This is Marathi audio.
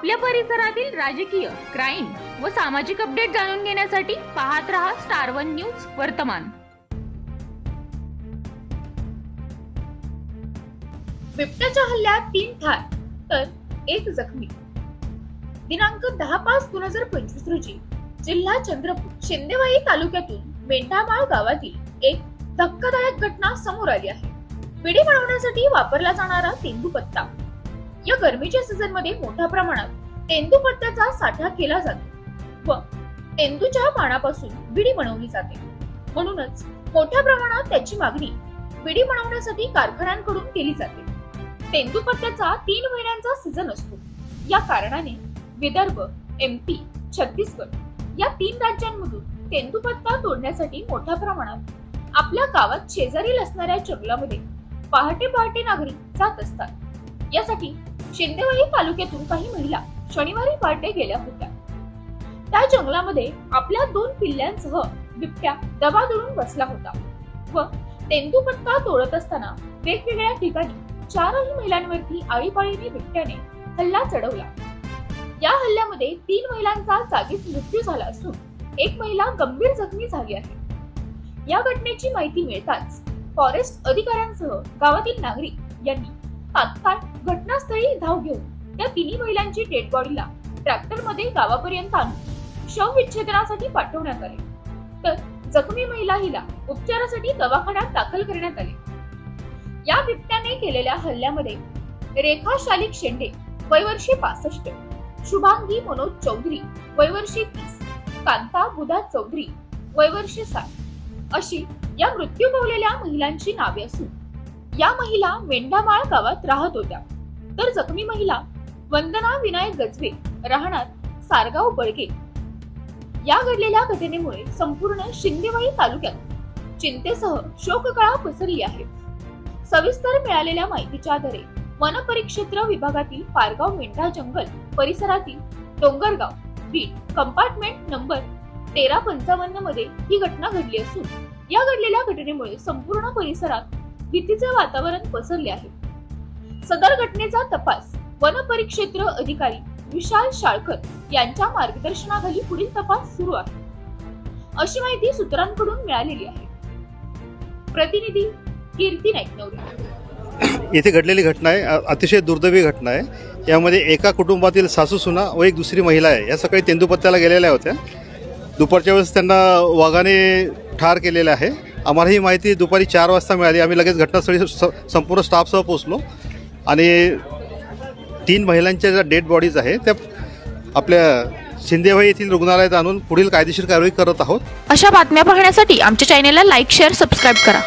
आपल्या परिसरातील राजकीय क्राईम व सामाजिक अपडेट जाणून घेण्यासाठी पाहत रहा स्टार वन न्यूज वर्तमान. बिबट्याच्या हल्ल्यात तीन ठार तर एक जखमी. दिनांक दहा पाच दोन हजार पंचवीस रोजी जिल्हा चंद्रपूर शिंदेवाई तालुक्यातून मेंढामाळ गावातील एक धक्कादायक घटना समोर आली आहे. पिढी वाढवण्यासाठी वापरला जाणारा तेंदूपत्ता. या गरमीच्या सीझनमध्ये मोठ्या प्रमाणात तेंदूपत्त्याचा साठा केला जातो व तेंदूच्या पानापासून बिडी बनवली जाते. म्हणूनच मोठ्या प्रमाणात त्याची मागणी बिडी बनवण्यासाठी कारखान्यांकडून केली जाते. तेंदूपत्त्याचा तीन महिन्यांचा सीझन असतो. या कारणाने विदर्भ एमपी छत्तीसगड या तीन राज्यांमधून तेंदूपत्ता तोडण्यासाठी मोठ्या प्रमाणात आपल्या गावात शेजारील असणाऱ्या जंगलामध्ये पहाटे पहाटे नागरिक जात असतात. यासाठी शिंदेवाही तालुक्यातून काही महिला शनिवारी पहाटे गेल्या होत्या. त्या जंगलामध्ये आपल्या दोन पिल्ल्यांसह बिबट्या दबा धरून बसला होता व तेंदूपत्ता तोडत असताना वेगवेगळ्या ठिकाणी चारही महिलांवरती आळीपाळीने बिबट्याने हल्ला चढवला. या हल्ल्यामध्ये तीन महिलांचा जागीच मृत्यू झाला असून एक महिला गंभीर जखमी झाली आहे. या घटनेची माहिती मिळताच फॉरेस्ट अधिकाऱ्यांसह गावातील नागरिक यांनी तात्काळ घटनास्थळी धाव घेऊन त्या तिन्ही महिलांची डेड बॉडीला ट्रॅक्टरमध्ये गावापर्यंत आणून शव विच्छेदनासाठी पाठवण्यात आले. तर जखमी महिला हिला उपचारासाठी दवाखान्यात दाखल करण्यात आले. या बिबट्याने केलेल्या हल्ल्यामध्ये रेखा शालिक शेंडे वयवर्षी पासष्ट शुभांगी मनोज चौधरी वयवर्षी तीस कांता बुधा चौधरी वयवर्षी साठ अशी या मृत्यू पावलेल्या महिलांची नावे असून या महिला मेंढामाळ गावात राहत होत्या. तर जखमी महिला वंदना विनायक गजबे राहणार सारगाव बळगे. या घडलेल्या घटनेमुळे संपूर्ण शिंदेवाई तालुक्यात चिंतेसह शोककळा पसरली आहे. सविस्तर मिळालेल्या माहितीच्या आधारे वनपरिक्षेत्र विभागातील पारगाव मेंढा जंगल परिसरातील डोंगरगाव बीट कंपार्टमेंट नंबर तेरा पंचावन्नमध्ये ही घटना घडली असून या घडलेल्या घटनेमुळे संपूर्ण परिसरात भीतीचे वातावरण पसरले आहे. सदर घटनेचा तपास. वनपरिक्षेत्र अधिकारी विशाल शाळकर यांच्या मार्गदर्शनाखाली पुढील तपास सुरू आहे. अशी माहिती सूत्रांकडून मिळालेली आहे. प्रतिनिधी कीर्ती नाईकनवरे. येथे घडलेली घटना आहे. अतिशय दुर्दैवी घटना आहे. यामध्ये एका कुटुंबातील सासू सुना व एक दुसरी महिला आहे. या सकाळी तेंदुपत्त्याला गेलेल्या होत्या. दुपारच्या वेळेस त्यांना वाघाने ठार केलेलं आहे. आम्हाला ही माहिती दुपारी चार वाजता मिळाली. आम्ही लगेच घटनास्थळी स संपूर्ण स्टाफसह पोचलो आणि तीन महिलांच्या ज्या डेड बॉडीज आहे त्या आपल्या शिंदेवाई येथील रुग्णालयात आणून पुढील कायदेशीर कारवाई करत आहोत. अशा बातम्या पाहण्यासाठी आमच्या चॅनेलला लाईक शेअर सबस्क्राईब करा.